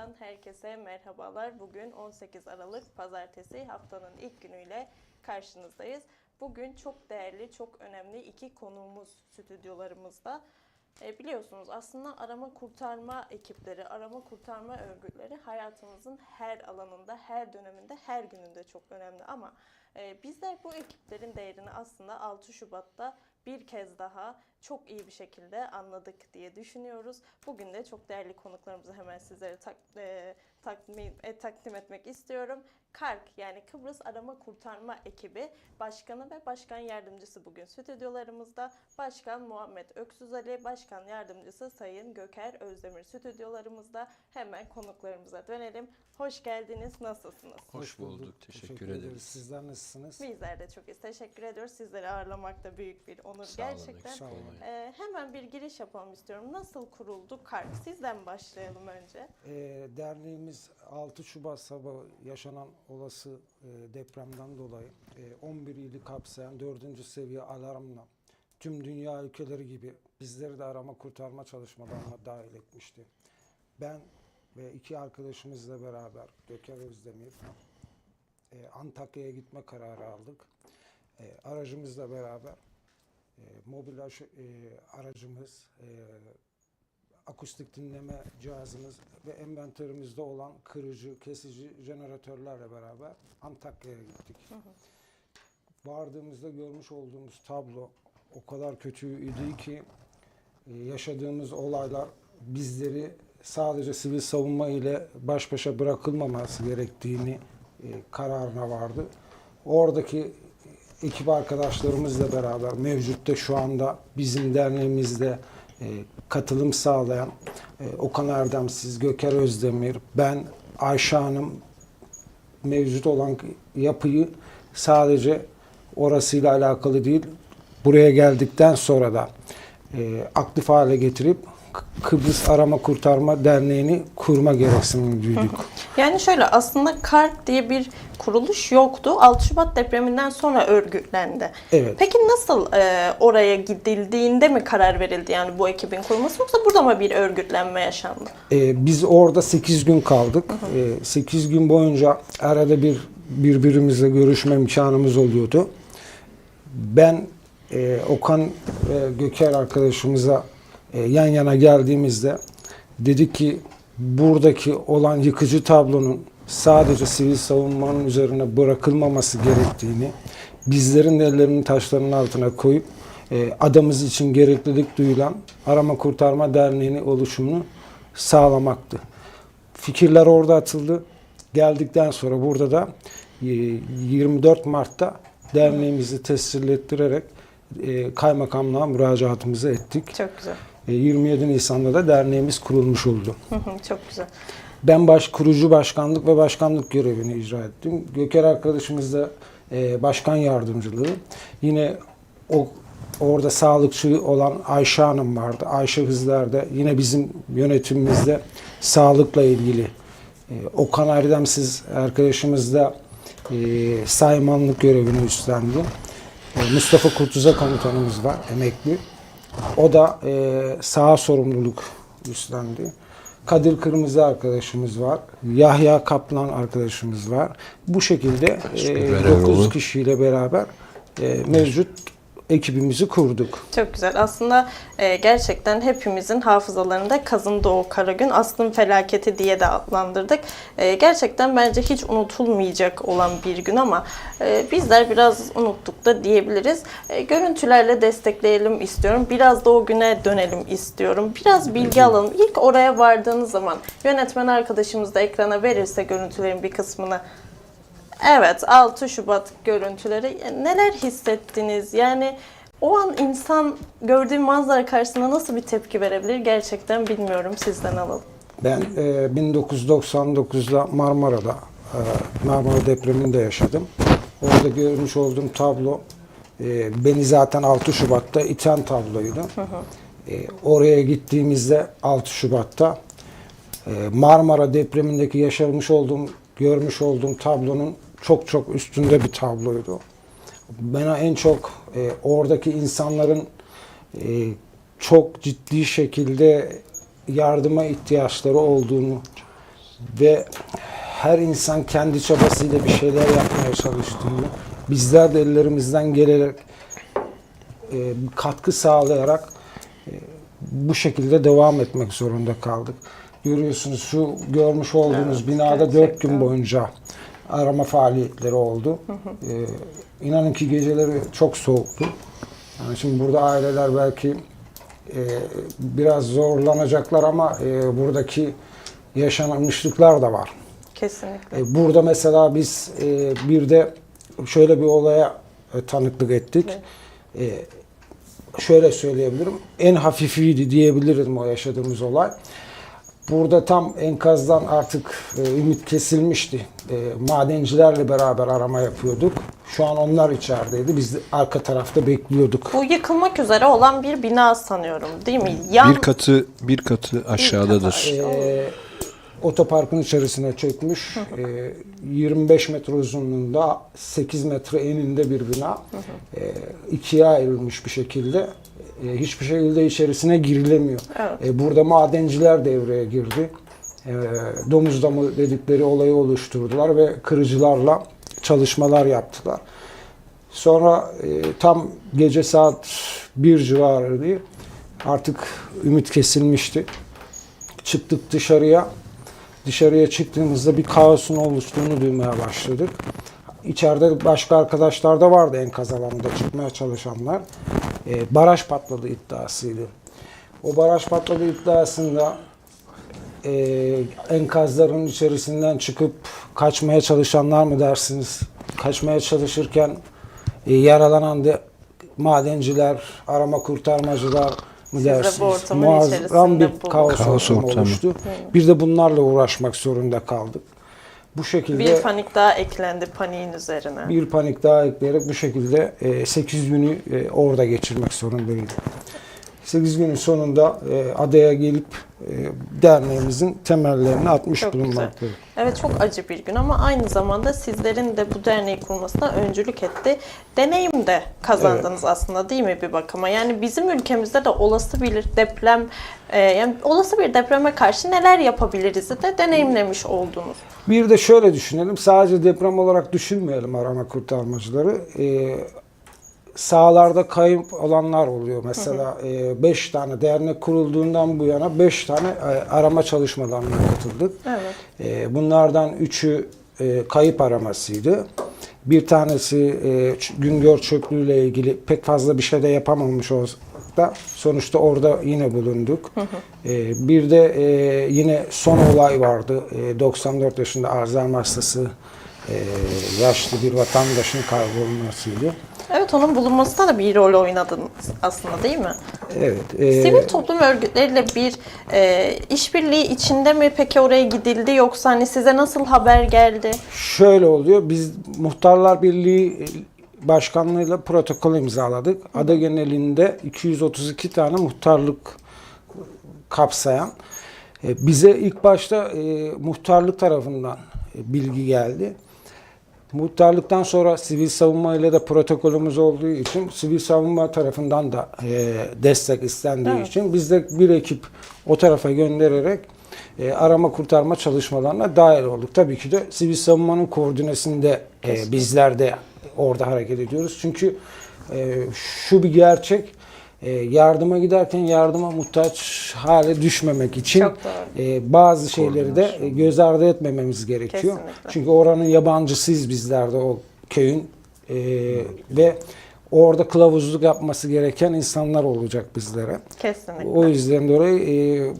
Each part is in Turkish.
Ekranlarından herkese merhabalar. Bugün 18 Aralık Pazartesi haftanın ilk günüyle karşınızdayız. Bugün çok değerli, çok önemli iki konuğumuz stüdyolarımızda. E, biliyorsunuz aslında arama kurtarma ekipleri, arama kurtarma örgütleri hayatımızın her alanında, her döneminde, her gününde çok önemli. Ama e, bizler bu ekiplerin değerini aslında 6 Şubat'ta bir kez daha çok iyi bir şekilde anladık diye düşünüyoruz. Bugün de çok değerli konuklarımızı hemen sizlere tak, e, takdim, e, takdim etmek istiyorum. KARK yani Kıbrıs Arama Kurtarma Ekibi Başkanı ve Başkan Yardımcısı bugün stüdyolarımızda. Başkan Muhammed Öksüz Ali, Başkan Yardımcısı Sayın Göker Özdemir stüdyolarımızda. Hemen konuklarımıza dönelim. Hoş geldiniz, nasılsınız? Hoş bulduk. Teşekkür ederiz. Sizler nasılsınız? Bizler de çok iyiyiz. Teşekkür ediyoruz. Sizleri ağırlamak da büyük bir onur Sağ olun, gerçekten. eksik olmayın. Ee, hemen bir giriş yapalım istiyorum. Nasıl kuruldu KARK? Sizden başlayalım önce. Ee, derneğimiz 6 Şubat sabahı yaşanan olası e, depremden dolayı e, 11 ili kapsayan 4. seviye alarmla tüm dünya ülkeleri gibi bizleri de arama kurtarma çalışmalarına dahil etmişti. Ben ve iki arkadaşımızla beraber Göker Özdemir e, Antakya'ya gitme kararı aldık. E, aracımızla beraber e, mobil aşı- e, aracımız, e, akustik dinleme cihazımız ve envanterimizde olan kırıcı, kesici jeneratörlerle beraber Antakya'ya gittik. Vardığımızda görmüş olduğumuz tablo o kadar kötüydü ki e, yaşadığımız olaylar bizleri sadece sivil savunma ile baş başa bırakılmaması gerektiğini kararına vardı. Oradaki ekip arkadaşlarımızla beraber mevcutta şu anda bizim derneğimizde e, katılım sağlayan e, Okan Erdemsiz, Göker Özdemir, ben, Ayşe Hanım mevcut olan yapıyı sadece orasıyla alakalı değil, buraya geldikten sonra da e, aktif hale getirip Kıbrıs Arama Kurtarma Derneği'ni kurma gereksinimi duyduk. Yani şöyle aslında KARK diye bir kuruluş yoktu. 6 Şubat depreminden sonra örgütlendi. Evet. Peki nasıl e, oraya gidildiğinde mi karar verildi yani bu ekibin kurulması yoksa burada mı bir örgütlenme yaşandı? Ee, biz orada 8 gün kaldık. 8 gün boyunca arada bir birbirimizle görüşme imkanımız oluyordu. Ben e, Okan ve Göker arkadaşımıza e, yan yana geldiğimizde dedik ki buradaki olan yıkıcı tablonun sadece sivil savunmanın üzerine bırakılmaması gerektiğini, bizlerin ellerini taşların altına koyup e, adamız için gereklilik duyulan Arama Kurtarma Derneği'nin oluşumunu sağlamaktı. Fikirler orada atıldı. Geldikten sonra burada da e, 24 Mart'ta derneğimizi tescil ettirerek e, kaymakamlığa müracaatımızı ettik. Çok güzel. E, 27 Nisan'da da derneğimiz kurulmuş oldu. Hı hı, Çok güzel. Ben baş kurucu başkanlık ve başkanlık görevini icra ettim. Göker arkadaşımız da e, başkan yardımcılığı. Yine o orada sağlıkçı olan Ayşe Hanım vardı. Ayşe Hızlar da yine bizim yönetimimizde sağlıkla ilgili. E, Okan Erdemsiz arkadaşımız da e, saymanlık görevini üstlendi. E, Mustafa Kurtuz'a komutanımız var, emekli. O da e, saha sorumluluk üstlendi. Kadir Kırmızı arkadaşımız var. Yahya Kaplan arkadaşımız var. Bu şekilde e, Ereroğlu. 9 kişiyle beraber e, mevcut ekibimizi kurduk. Çok güzel. Aslında e, gerçekten hepimizin hafızalarında Kazın Doğu Karagün Aslın Felaketi diye de adlandırdık. E, gerçekten bence hiç unutulmayacak olan bir gün ama e, bizler biraz unuttuk da diyebiliriz. E, görüntülerle destekleyelim istiyorum. Biraz da o güne dönelim istiyorum. Biraz bilgi alalım. İlk oraya vardığınız zaman yönetmen arkadaşımız da ekrana verirse görüntülerin bir kısmını Evet, 6 Şubat görüntüleri. Neler hissettiniz? Yani o an insan gördüğü manzara karşısında nasıl bir tepki verebilir? Gerçekten bilmiyorum. Sizden alalım. Ben e, 1999'da Marmara'da e, Marmara depreminde yaşadım. Orada görmüş olduğum tablo e, beni zaten 6 Şubat'ta iten tabloydu. E, oraya gittiğimizde 6 Şubat'ta e, Marmara depremindeki yaşamış olduğum, görmüş olduğum tablonun çok çok üstünde bir tabloydu. Bana en çok e, oradaki insanların e, çok ciddi şekilde yardıma ihtiyaçları olduğunu ve her insan kendi çabasıyla bir şeyler yapmaya çalıştığını, bizler de ellerimizden gelerek e, katkı sağlayarak e, bu şekilde devam etmek zorunda kaldık. Görüyorsunuz şu görmüş olduğunuz Evet, binada dört gerçekten. gün boyunca arama faaliyetleri oldu. E, inanın ki geceleri çok soğuktu. Yani şimdi burada aileler belki e, biraz zorlanacaklar ama e, buradaki yaşanmışlıklar da var. Kesinlikle. E, Burada mesela biz e, bir de şöyle bir olaya e, tanıklık ettik. E, şöyle söyleyebilirim. En hafifiydi diyebilirim o yaşadığımız olay. Burada tam enkazdan artık e, ümit kesilmişti. E, madencilerle beraber arama yapıyorduk. Şu an onlar içerideydi. Biz de arka tarafta bekliyorduk. Bu yıkılmak üzere olan bir bina sanıyorum değil mi? Yan... Bir katı bir katı aşağıdadır. E, otoparkın içerisine çökmüş. E, 25 metre uzunluğunda 8 metre eninde bir bina. E, ikiye ayrılmış bir şekilde. E, hiçbir şekilde içerisine girilemiyor. Evet. E, burada madenciler devreye girdi. E, domuz damı dedikleri olayı oluşturdular ve kırıcılarla çalışmalar yaptılar. Sonra e, tam gece saat 1 civarıydı. Artık ümit kesilmişti. Çıktık dışarıya. Dışarıya çıktığımızda bir kaosun oluştuğunu duymaya başladık. İçeride başka arkadaşlar da vardı enkaz alanında çıkmaya çalışanlar. E, baraj patladı iddiasıydı. O baraj patladı iddiasında e, enkazların içerisinden çıkıp kaçmaya çalışanlar mı dersiniz? Kaçmaya çalışırken e, yaralanan de madenciler, arama kurtarmacılar mı dersiniz? Muazzam bir kaos, Kaos ortamı ortamı. oluştu. Bir de bunlarla uğraşmak zorunda kaldık. Bu şekilde Bir panik daha eklendi paniğin üzerine. bir panik daha ekleyerek bu şekilde 8 günü e, orada geçirmek zorundaydık. 8 günün sonunda e, adaya gelip e, derneğimizin temellerini atmış Çok güzel. Evet çok acı bir gün ama aynı zamanda sizlerin de bu derneği kurmasına öncülük etti. Deneyim de kazandınız aslında değil mi bir bakıma? Yani bizim ülkemizde de olası bir deprem, e, yani olası bir depreme karşı neler yapabiliriz de deneyimlemiş oldunuz. Bir de şöyle düşünelim, sadece deprem olarak düşünmeyelim arama kurtarmacıları. Ee, sahalarda kayıp olanlar oluyor. Mesela 5 tane dernek kurulduğundan bu yana 5 tane e, arama çalışmalarına katıldık. Evet. Ee, bunlardan üçü e, kayıp aramasıydı. Bir tanesi e, Güngör Çöplüğü ile ilgili pek fazla bir şey de yapamamış da sonuçta orada yine bulunduk. Ee, bir de e, yine son olay vardı. E, 94 yaşında Alzheimer hastası e, yaşlı bir vatandaşın kaybolmasıydı. Evet onun bulunmasında da bir rol oynadınız aslında değil mi? Evet. e, Sivil toplum örgütleriyle bir e, işbirliği içinde mi peki oraya gidildi yoksa hani size nasıl haber geldi? Şöyle oluyor. Biz Muhtarlar Birliği Başkanlığı'yla protokol imzaladık. Ada genelinde 232 tane muhtarlık kapsayan. e, Bize ilk başta e, muhtarlık tarafından e, bilgi geldi. Muhtarlıktan sonra sivil savunma ile de protokolümüz olduğu için sivil savunma tarafından da e, destek istendiği Evet. için biz de bir ekip o tarafa göndererek e, arama kurtarma çalışmalarına dahil olduk. Tabii ki de sivil savunmanın koordinesinde e, bizler de orada hareket ediyoruz. Çünkü e, şu bir gerçek e, yardıma giderken yardıma muhtaç hale düşmemek için e, bazı şeyleri de göz ardı etmememiz gerekiyor. Kesinlikle. Çünkü oranın yabancısıyız bizler de o köyün E, ve orada kılavuzluk yapması gereken insanlar olacak bizlere. Kesinlikle. O yüzden dolayı e,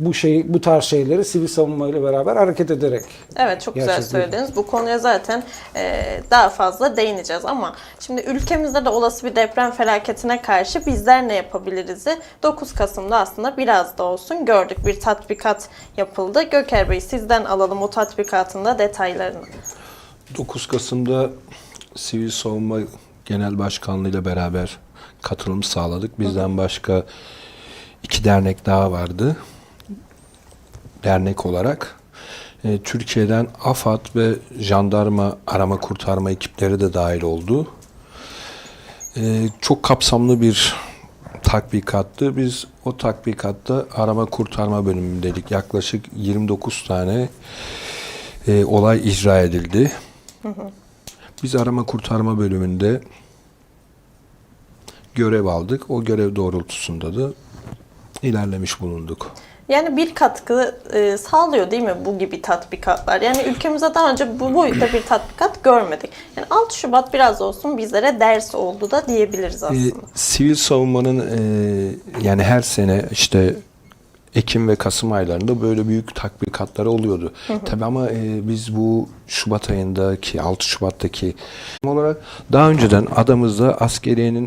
bu şey bu tarz şeyleri sivil savunma ile beraber hareket ederek Evet çok güzel söylediniz. Bu konuya zaten e, daha fazla değineceğiz ama şimdi ülkemizde de olası bir deprem felaketine karşı bizler ne yapabiliriz'i 9 Kasım'da aslında biraz da olsun gördük. Bir tatbikat yapıldı. Göker Bey sizden alalım o tatbikatın da detaylarını. 9 Kasım'da Sivil Savunma Genel Başkanlığı ile beraber katılım sağladık. Bizden başka iki dernek daha vardı. Dernek olarak. E, Türkiye'den AFAD ve jandarma arama kurtarma ekipleri de dahil oldu. E, çok kapsamlı bir tatbikattı. Biz o tatbikatta arama kurtarma bölümündeydik. Yaklaşık 29 tane e, olay icra edildi. Biz arama kurtarma bölümünde görev aldık. O görev doğrultusunda da ilerlemiş bulunduk. Yani bir katkı e, sağlıyor değil mi bu gibi tatbikatlar? Yani ülkemizde daha önce bu boyutta bir tatbikat görmedik. Yani 6 Şubat biraz olsun bizlere ders oldu da diyebiliriz Ee, aslında. sivil savunmanın e, yani her sene işte Ekim ve Kasım aylarında böyle büyük tatbikatları oluyordu. Tabii ama e, biz bu Şubat ayındaki 6 Şubat'taki olarak daha önceden adamızda askeriyenin